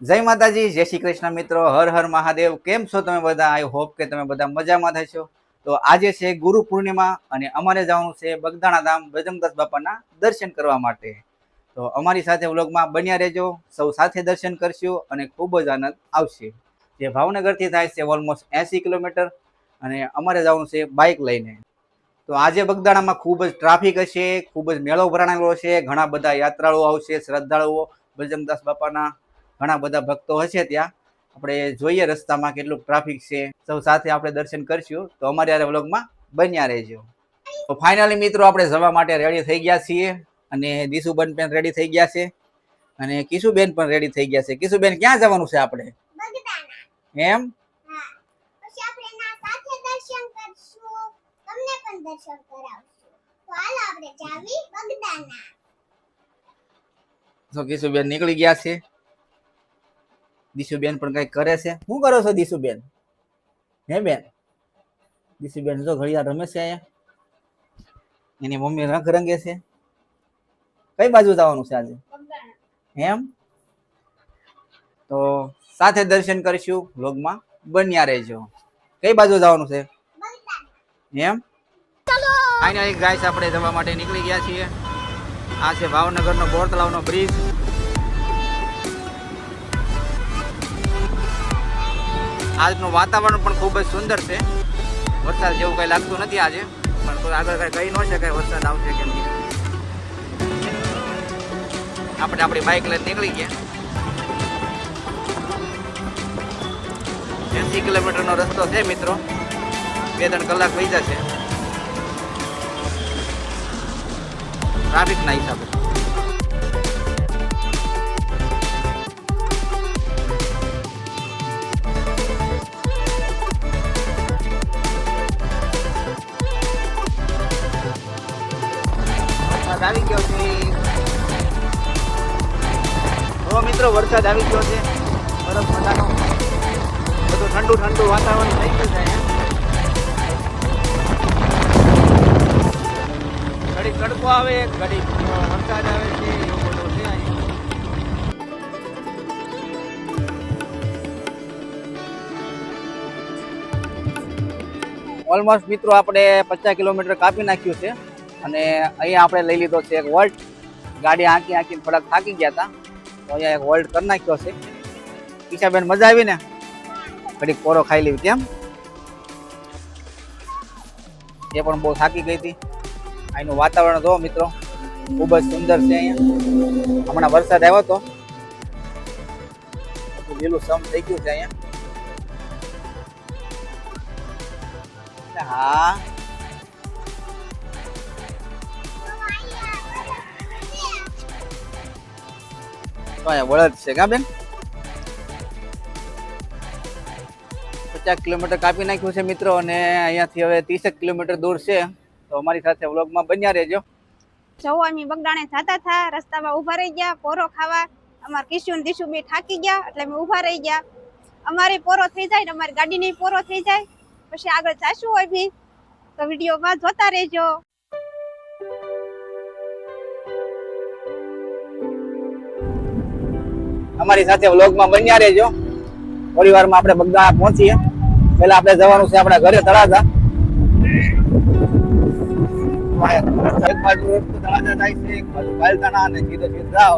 જય માતાજી, જય શ્રી કૃષ્ણ મિત્રો. હર હર મહાદેવ. કેમ છો તમે બધા? આઈ હોપ કે તમે બધા મજામાં થશો તો આજે છે ગુરુ પૂર્ણિમા અને અમારે જવાનું છે બગદાણા ધામ બજરંગદાસ બાપાના દર્શન કરવા માટે. તો અમારી સાથે વ્લોગમાં બન્યા રહેજો. સૌ સાથે દર્શન કરશું અને ખૂબ જ આનંદ આવશે. જે ભાવનગરથી થાય છે ઓલમોસ્ટ એંસી કિલોમીટર અને અમારે જવાનું છે બાઇક લઈને. તો આજે બગદાણામાં ખૂબ જ ટ્રાફિક હશે, ખૂબ જ મેળો ભરાણેલો છે ઘણા બધા યાત્રાળુઓ આવશે, શ્રદ્ધાળુઓ બજરંગદાસ બાપાના ઘણા બધા ભક્તો હશે ત્યાં. આપણે જોઈએ રસ્તામાં કેટલું ટ્રાફિક છે. સૌ સાથે આપણે દર્શન કરશું. તો અમારે આ વ્લોગમાં બન્યા રહેજો. તો ફાઇનલી મિત્રો આપણે જવા માટે રેડી થઈ ગયા છીએ. અને દીશુબેન પણ રેડી થઈ ગયા છે. અને કિશુબેન પણ રેડી થઈ ગયા છે. કિશુબેન ક્યાં જવાનું છે આપણે? એમ? દર્શન કરાવશું. હાલો આપણે જાવી તો કિશુબેન નીકળી ગયા છે. દીશુબેન પણ કઈ કરે છે? શું કરો છો દીશુબેન? હે બેન? દીશુબેન જો ઘડિયાળ રમે છે અહીંયા? એની મમ્મી રંગ રંગે છે? કઈ બાજુ જવાનું છે આજે? એમ? તો સાથે દર્શન કરીશું વ્લોગમાં. બન્યા રહેજો. કઈ બાજુ જવાનું છે? એમ? ફાઇનલી ગાઈસ આપણે જવા માટે નીકળી ગયા છીએ. આ છે ભાવનગરનો બોર બ્રિજ આજનું વાતાવરણ પણ ખૂબ જ સુંદર છે. વરસાદ જેવું કંઈ લાગતું નથી આજે, પણ આગળ કંઈ કહી ન શકાય વરસાદ આવશે કે નહીં. આપણે આપણી બાઇક લઈને નીકળી ગયા. એસી કિલોમીટરનો રસ્તો છે મિત્રો. બે ત્રણ કલાક થઈ જશે ટ્રાફિકના હિસાબે. મિત્રો વરસાદ આવી ગયો છે. બરફ મજાનો. બધું ઠંડુ ઠંડુ વાતાવરણ થઈ ગયું છે ઘડી તડકો આવે, ઘડી વરસાદ આવે છે ઓલમોસ્ટ મિત્રો, આપણે પચાસ કિલોમીટર કાપી નાખ્યું છે. અને અહીંયા આપણે લઈ લીધો છે એક વોલ્ટ. ગાડી આંકી આંકીને થોડાક થાકી ગયા હતા. તો અહીંયા એક હોલ્ડ કરી નાખ્યો છે. ઈશાબેન મજા આવી ને ઘડીક કોરો ખાઈ લેવી કેમ એ પણ બહુ થાકી ગઈ હતી. અહીંનું વાતાવરણ જો મિત્રો, ખૂબ જ સુંદર છે અહીંયા. હમણાં વરસાદ આવ્યો હતો લીલું સમ થઈ ગયું છે અહીંયા. હા અહીંયા વળદ છે, કા બેન? પચાસ કિલોમીટર કાપી નાખ્યું છે મિત્રો, અને અહીંયાથી હવે ત્રીસેક કિલોમીટર દૂર છે. તો અમારી સાથે વ્લોગમાં બન્યા રહેજો. જવો અમે બગડાણે જતા હતા રસ્તામાં ઊભા રહી ગયા, પોરો ખાવા. અમાર કિશુ ને દિશુ બે થાકી ગયા, એટલે અમે ઊભા રહી ગયા. અમારે પોરો થઈ જાય ને અમારી ગાડીની પોરો થઈ જાય. પછી આગળ જાશું હોય બી તો વિડીયોમાં જોતા રહેજો. અમારી સાથે વ્લોગમાં બન્યા રહેજો. થોડી વારમાં આપણે બગદાણા પહોંચીએ. પહેલા આપણે જવાનું છે આપણા ઘરે તળાજા. તળાજા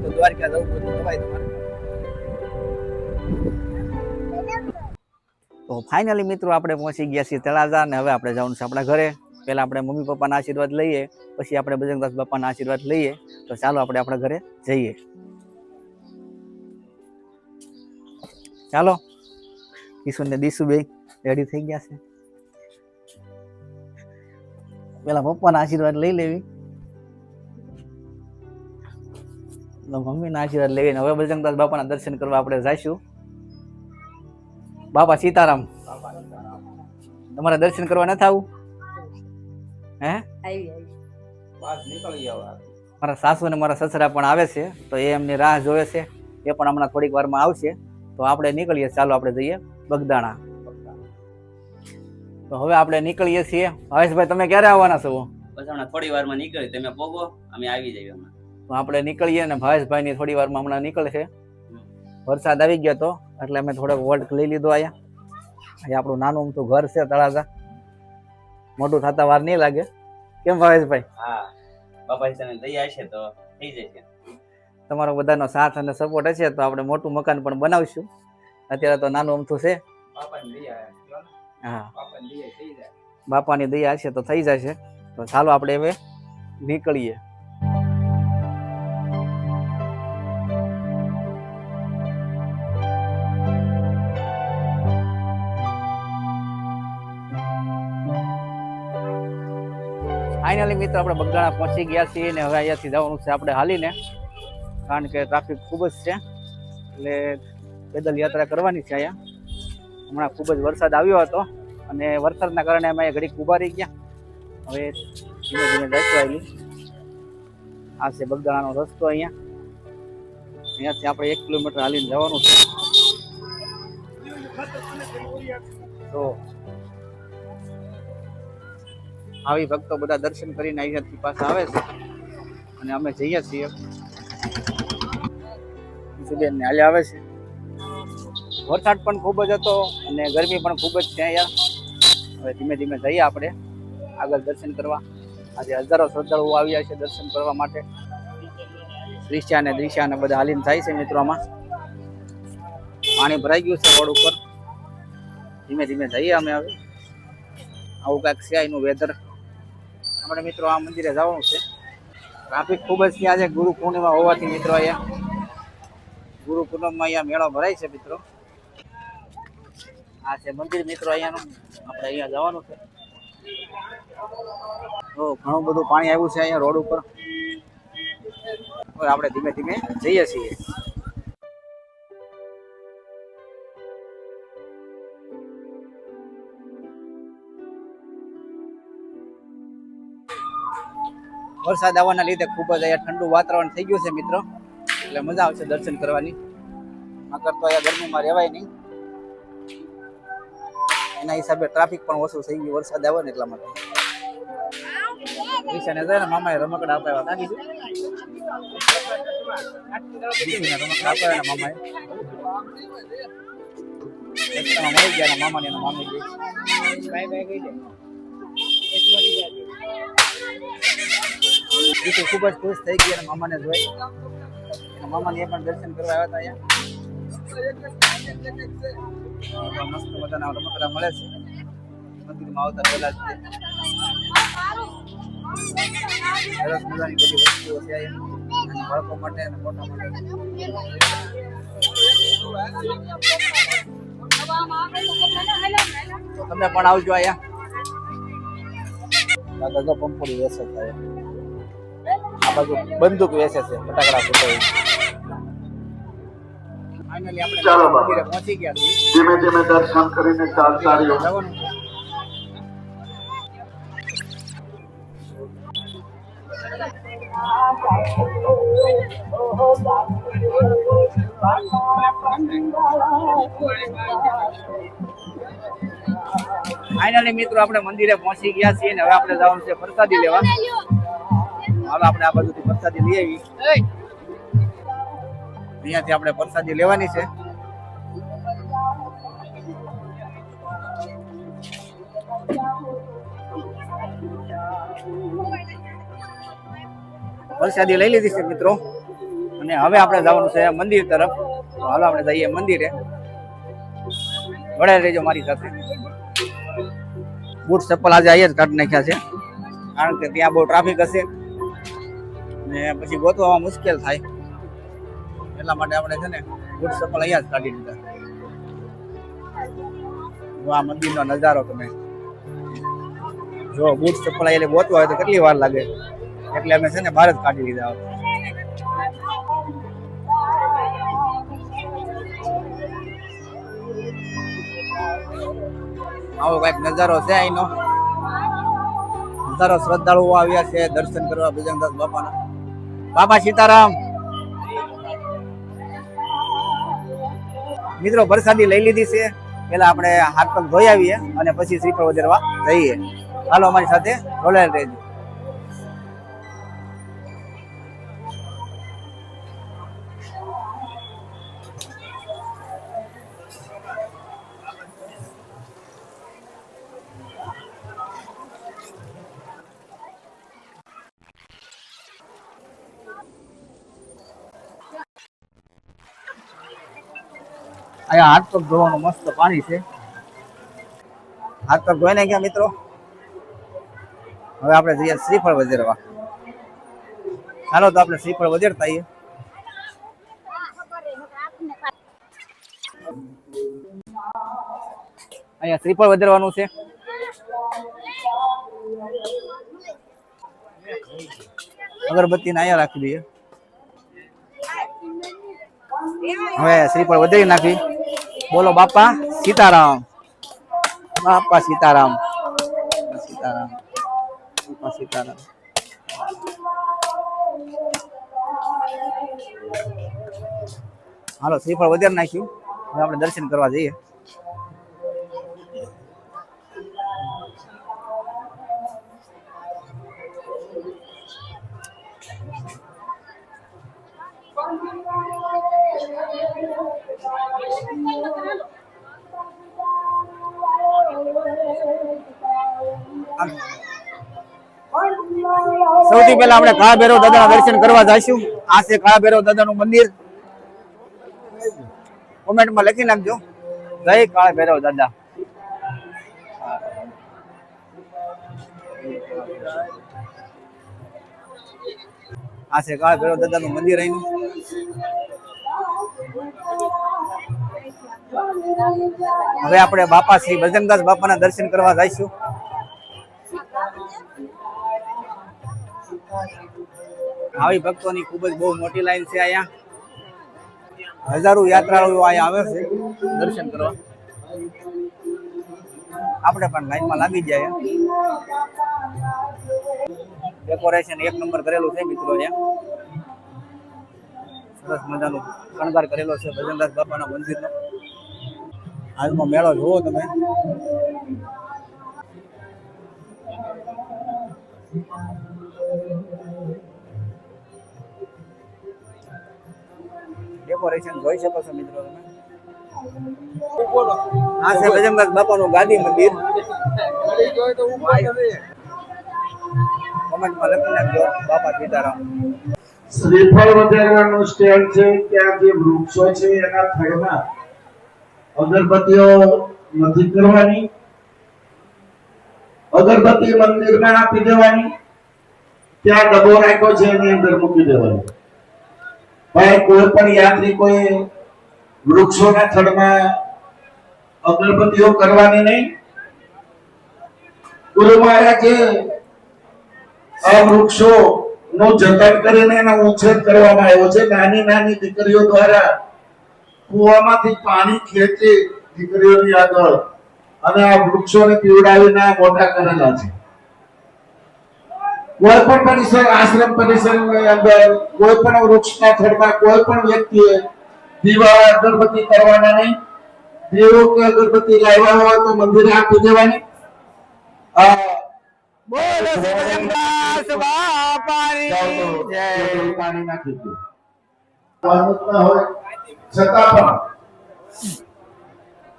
તો દ્વારકા જવું હોય જવાય તમારે. તો ફાઇનલી મિત્રો આપણે પહોંચી ગયા છીએ તળાજા અને હવે આપણે જવાનું છે આપણા ઘરે. પહેલા આપણે મમ્મી પપ્પાના આશીર્વાદ લઈએ, પછી આપણે બજરંગદાસ બાપાના આશીર્વાદ લઈએ. તો ચાલો આપણે આપણા ઘરે જઈએ. ચાલો. કિશોર ને દીસુ બે રેડી થઈ ગયા છે. પેલા પપ્પાના આશીર્વાદ લઈ લેવી. મમ્મીના આશીર્વાદ લેવીને હવે બજરંગદાસ બાપાના દર્શન કરવા આપણે જઈશું. બાપા સીતારામ. તમારે દર્શન કરવા નથી આવું? હે? મારા સાસુ અને મારા સસરા પણ આવે છે તો એ એમની રાહ જોવે છે. એ પણ હમણાં થોડીક વારમાં આવશે. તો આપણે નીકળીએ ચાલો આપણે જઈએ બગદાણા. તો હવે આપણે નીકળીએ છીએ. હરેશભાઈ તમે ક્યારે આવવાના છો? બસ હમણાં થોડી વારમાં નીકળી તમે પોગો અમે આવી જઈએ હમણાં. તો આપણે નીકળીએ ને ભાવેશભાઈ ની થોડી વારમાં હમણાં નીકળશે. વરસાદ આવી ગયો તો એટલે અમે થોડોક વોલ્ટ લઈ લીધો અહીંયા. અહીંયા આપણું નાનું અમથું ઘર છે તળાજા. મોટું થતા વાર નહીં લાગે. કેમ ભાવેશભાઈ? હા બાપા ને દયા હશે તો થઈ જશે. તમારો બધાનો સાથ અને સપોર્ટ હશે તો આપણે મોટું મકાન પણ બનાવશું. અત્યારે તો નાનું અમથું છે. હા. બાપાની દયા હશે તો થઈ જશે. તો ચાલો આપણે હવે નીકળીએ. ફાઇનલી મિત્રો આપણે બગદાણા પહોંચી ગયા છીએ ને હવે અહીંયાથી જવાનું છે આપણે હાલીને. કારણ કે ટ્રાફિક ખૂબ જ છે. એટલે પેદલ યાત્રા કરવાની છે અહીંયા. હમણાં ખૂબ જ વરસાદ આવ્યો હતો અને વરસાદના કારણે અમે ઘડીક ઊભા રહી ગયા. હવે ધીમે ધીમે આવેલી આ છે બગદાણાનો રસ્તો અહીંયા. અહીંયાથી આપણે એક કિલોમીટર હાલીને જવાનું છે. તો આવી ભક્તો બધા દર્શન કરીને અહીંયાથી પાછા આવે છે. અને અમે જઈએ છીએ. સુબેન ને હાલે આવે છે. વરસાદ પણ ખૂબ જ હતો અને ગરમી પણ ખૂબ જ છે અહીંયા હવે ધીમે ધીમે જઈએ આપણે. આગળ દર્શન કરવા. આજે હજારો શ્રદ્ધાળુઓ આવ્યા છે દર્શન કરવા માટે. દ્રિશ્યા અને દ્રિશ્યા અને બધા હાલીને થાય છે મિત્રોમાં પાણી ભરાઈ ગયું છે રોડ ઉપર. ધીમે ધીમે જઈએ અમે હવે. આવું કાંઈક છે વેધર આપણે મિત્રો આ મંદિરે જવાનું છે. ટ્રાફિક ખૂબ જ ત્યાં છે. ગુરુ પૂર્ણિમા હોવાથી મિત્રો અહીંયા ગુરુ પૂર્ણિમામાં અહીંયા મેળો ભરાય છે મિત્રો. આ છે મંદિર મિત્રો અહીંયાનું. આપણે અહીંયા જવાનું છે. તો ઘણું બધું પાણી આવ્યું છે અહીંયા રોડ ઉપર. આપણે ધીમે ધીમે જઈએ છીએ. વરસાદ આવવાના લીધે ખૂબ જ અહીંયા ઠંડુ વાતાવરણ થઈ ગયું છે મિત્રો. એટલે મજા આવશે દર્શન કરવાની. નકર તો અહીંયા ગરમીમાં રહેવાય નહીં. એના હિસાબે ટ્રાફિક પણ ઓછું થઈ ગયું, વરસાદ આવે ને એટલા માટે. ઈશાને જાય ને મામાએ રમકડા આપ્યા કાઢી રમકડા આપ્યા મામાએ. મળી ગયા મામાને, એના મામી ગઈ દીકરી ખૂબ જ ખુશ થઈ ગઈ અને મામાને જોઈ. મામાને એ પણ દર્શન કરવા આવ્યા હતા અહીંયા. મસ્ત મજાના રમકડા મળે છે. મંદિરમાં આવતા પહેલા જ. સરસ મજાની બધી વસ્તુઓ છે અહીંયા. બાળકો માટે તમે પણ આવજો અહીંયા. દાદા તો પંપોડી અહીંયા. આ બાજુ બંદૂક વેચે છે ફટાકડા ફૂટે ચાલો બાબા. પહોંચી ગયા ધીમે ધીમે દર્શન કરીને ચાલતા રહ્યો ફાઇનલી મિત્રો આપણે મંદિરે પહોંચી ગયા છીએ ને હવે આપણે જવાનું છે પ્રસાદી લેવા. હાલો આપણે આ બાજુથી પ્રસાદી લઈ આવી અહીંયાથી આપણે પ્રસાદી લેવાની છે. પ્રસાદી લઈ લીધી છે મિત્રો. અને હવે આપણે જવાનું છે મંદિર તરફ. તો હાલો આપણે જઈએ મંદિરે. વડે રહેજો મારી સાથે. બૂટ ચપ્પલ આજે અહીંયા જ કાઢી નાખ્યા છે. કારણ કે ત્યાં બહુ ટ્રાફિક હશે. ને પછી ગોતવામાં મુશ્કેલ થાય. એટલા માટે આપણે છે ને બૂટ ચપ્પલ અહીંયા જ કાઢી દીધા. આ મંદિરનો નજારો તમે જો બૂટ ચપ્પલ એટલે ગોતવા હોય તો કેટલી વાર લાગે? એટલે અમે છે ને બહાર જ કાઢી લીધા આવો કંઈક નજારો છે અહીંનો. હજારો શ્રદ્ધાળુઓ આવ્યા છે, દર્શન કરવા ભજનદાસ બાપાના. બાપા સીતારામ. મિત્રો, વરસાદી લઈ લીધી છે. પેલા આપણે હાથ પગ ધોઈ આવીએ અને પછી શ્રીફળ વધારવા જઈએ. હાલો અમારી સાથે જોડાયેલ રહેજો. હાથ પગ ધોવાનું મસ્ત પાણી છે. હાથ પગ ધોઈને ગયા મિત્રો. હવે આપણે જઈએ શ્રીફળ વધેરવા ચાલો તો આપણે શ્રીફળ વધેરતા આવીએ. અહીંયા શ્રીફળ વધેરવાનું છે. અગરબત્તીને અહીંયા રાખી દઈએ. હવે શ્રીફળ વધેરી નાખી. બોલો બાપા સીતારામ બાપા સીતારામ સીતારામ બાપા સીતારામ હાલો શ્રીફળ વધારે નાખ્યું હવે આપણે દર્શન કરવા જઈએ સૌથી પહેલા આપણે કાળા ભૈરવ દાદાના દર્શન કરવા જઈશું. આ છે કાળા ભૈરવ દાદાનું મંદિર. કોમેન્ટમાં લખી નાખજો. જય કાળા ભૈરવ દાદા. આ છે કાળા ભૈરવ દાદાનું મંદિર અહીંનું. હવે આપણે બાપા શ્રી બજરંગદાસ બાપાના દર્શન કરવા જઈશું. આવી ભક્તોની ખૂબ જ બહુ મોટી લાઈન છે અહીંયા. હજારો યાત્રાળુઓ અહીંયા આવે છે દર્શન કરવા. આપણે પણ લાઈનમાં લાગી જાય ડેકોરેશન એક નંબર કરેલું છે મિત્રો અહીંયા. સરસ મજાનું શણગાર કરેલો છે ભજનદાસ બાપાના મંદિરનો. હાલમાં મેળો જુઓ તમે. ડેકોરેશન જોઈ શકો છો મિત્રો તમે. બાપા સીતારામ. શ્રીફળ સ્ટેન્ડ છે, ત્યાં જે વૃક્ષો છે, એના થડમાં અગરબત્તીઓ નથી કરવાની અગરબત્તી મંદિરમાં આપી દેવાની. ત્યાં ડબો રાખ્યો છે, એની અંદર મૂકી દેવાનો. ભાઈ, કોઈ પણ યાત્રિકોએ વૃક્ષોના થડમાં અગરબત્તીઓ કરવાની નહીં. ગુરુ મહારાજે આ વૃક્ષો નું જતન કરીને એનો ઉછેર કરવામાં આવ્યો છે. નાની નાની દીકરીઓ દ્વારા કુવામાંથી પાણી ખેંચે દીકરીઓની આગળ અને આ વૃક્ષોને પીવડાવીને મોટા કરેલા છે. કોઈ પણ પરિસર આશ્રમ પરિસરની અંદર કોઈ પણ વૃક્ષના થડમાં કોઈ પણ વ્યક્તિએ દીવા અગરબત્તી કરવાના નહીં. દીવો કે અગરબત્તી લાવ્યા હોય તો મંદિરે આપી દેવાની. આ બોલો બાપાની જય પાણી નાખી દો. પાણી હોય છતાં પણ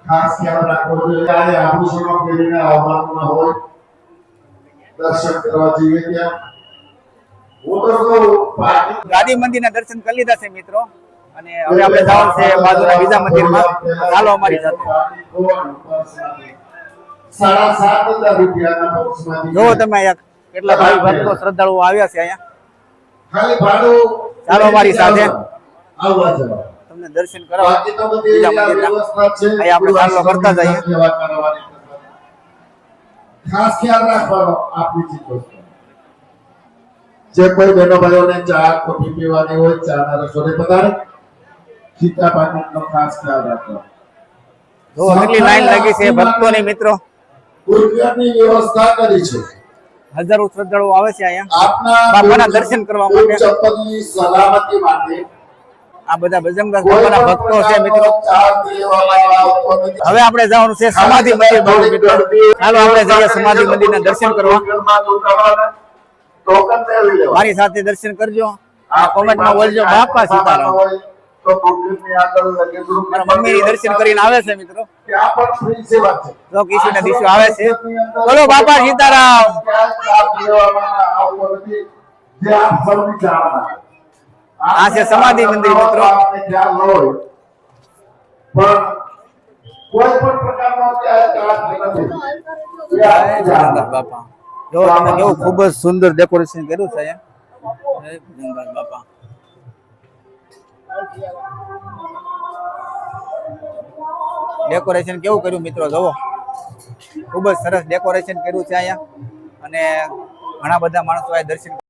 ખાસ યાદ રાખવું જોઈએ ત્યારે આભૂષણો પહેરીને આવવાનું ન હોય દર્શન કરવા જઈએ ત્યાં. ગાદી મંદિરના દર્શન કરી લીધા છે મિત્રો. અને હવે આપણે જવાનું છે બાજુના બીજા મંદિરમાં. ચાલો અમારી સાથે. સાડા સાત હજાર રૂપિયાના બોક્સમાંથી જોવો તમે અહીંયા કેટલા ભાઈ ભક્તો શ્રદ્ધાળુઓ આવ્યા છે અહીંયા. ખાલી ભાડું ચાલો અમારી સાથે. આવવા જવા તમને દર્શન કરાવો. બીજા મંદિરના. આપણે ચાલો કરતા જઈએ. ખાસ ખ્યાલ રાખવાનો આપની ચીજ જે કોઈ બહેનો ભાઈઓને ચા કોફી પીવાની હોય ચાના રસોડે પધારે સીતા પાકીટનો ખાસ ખ્યાલ રાખો જો કેટલી લાઈન લાગી છે ભક્તોની મિત્રો. ગુરુકુળની વ્યવસ્થા કરી છે. હજારો શ્રદ્ધાળુઓ આવે છે અહીંયા. આપના બાપાના દર્શન કરવા માટે. ચપ્પલની સલામતી માટે આ બધા બજરંગદાસ બાબાના ભક્તો છે મિત્રો. હવે આપણે જવાનું છે સમાધિ મંદિર મિત્રો. ચાલો આપણે જઈએ સમાધિ મંદિરના દર્શન કરવા. મારી સાથે દર્શન કરજો. આ કોમેન્ટમાં બોલજો બાપા સીતારામ. તો મમ્મીની દર્શન કરીને આવે છે મિત્રો. ત્યાં પણ ફ્રી સેવા છે. જો કિશોર દિશો આવે છે. બોલો બાપા સીતારામ. આ છે સમાધિ મંદિર, મિત્રો. પણ કોઈ પણ પ્રકારનો. ભજનદાસ બાપા જો તમે કેવું ખૂબ જ સુંદર ડેકોરેશન કર્યું છે અહીંયા જય બાપા. ડેકોરેશન કેવું કર્યું મિત્રો? જુઓ. ખૂબ જ સરસ ડેકોરેશન કર્યું છે અહીંયા. અને ઘણા બધા માણસો આ દર્શન